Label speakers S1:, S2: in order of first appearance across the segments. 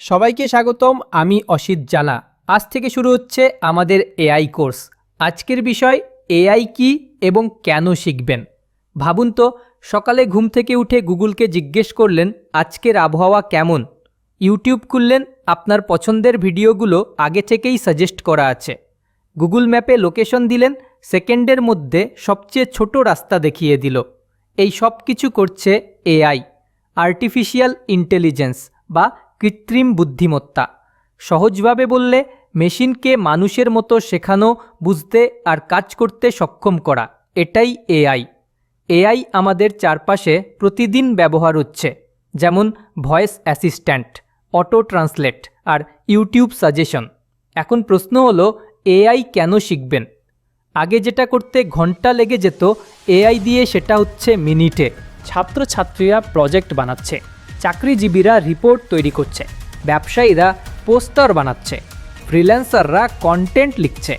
S1: সবাইকে স্বাগতম, আমি অসিত জানা। আজ থেকে শুরু হচ্ছে আমাদের এআই কোর্স। আজকের বিষয়, এআই কি এবং কেন শিখবেন? ভাবুন তো, সকালে ঘুম থেকে উঠে গুগলকে জিজ্ঞেস করলেন, আজকের আবহাওয়া কেমন? ইউটিউব খুললেন, আপনার পছন্দের ভিডিওগুলো আগে থেকেই সাজেস্ট করা আছে। গুগল ম্যাপে লোকেশন দিলেন, সেকেন্ডের মধ্যে সবচেয়ে ছোট রাস্তা দেখিয়ে দিল। এই সব কিছু করছে এআই, আর্টিফিশিয়াল ইন্টেলিজেন্স বা কৃত্রিম বুদ্ধিমত্তা। সহজভাবে বললে, মেশিনকে মানুষের মতো শেখানো, বুঝতে আর কাজ করতে সক্ষম করা, এটাই এআই। এআই আমাদের চারপাশে প্রতিদিন ব্যবহার হচ্ছে, যেমন ভয়েস অ্যাসিস্ট্যান্ট, অটো ট্রান্সলেট আর ইউটিউব সাজেশন। এখন প্রশ্ন হলো, এআই কেন শিখবেন? আগে যেটা করতে ঘণ্টা লেগে যেত, এআই দিয়ে সেটা হচ্ছে মিনিটে।
S2: ছাত্রছাত্রীরা প্রজেক্ট বানাচ্ছে। চাকরিজীবীরা রিপোর্ট তৈরি করছে। ব্যবসায়ীরা পোস্টার বানাচ্ছে।
S1: ফ্রিল্যান্সাররা কন্টেন্ট লিখছে।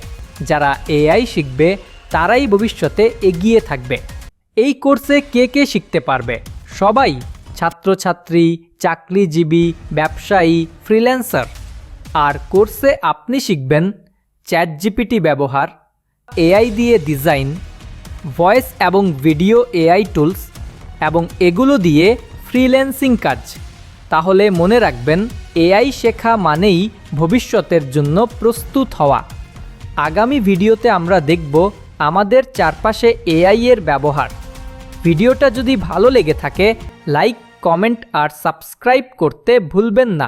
S1: যারা এআই শিখবে, তারাই ভবিষ্যতে এগিয়ে থাকবে। এই কোর্সে কে কে শিখতে পারবে? সবাই ছাত্রছাত্রী, চাকরিজীবী, ব্যবসায়ী, ফ্রিল্যান্সার। আর কোর্সে আপনি শিখবেন চ্যাট জিপিটি ব্যবহার, এআই দিয়ে ডিজাইন, ভয়েস এবং ভিডিও এআই টুলস এবং এগুলো দিয়ে ফ্রিল্যান্সিং কাজ। তাহলে মনে রাখবেন, এআই শেখা মানেই ভবিষ্যতের জন্য প্রস্তুত হওয়া। আগামী ভিডিওতে আমরা দেখব আমাদের চারপাশে এআই এর ব্যবহার। ভিডিওটা যদি ভালো লেগে থাকে, লাইক, কমেন্ট আর সাবস্ক্রাইব করতে ভুলবেন না।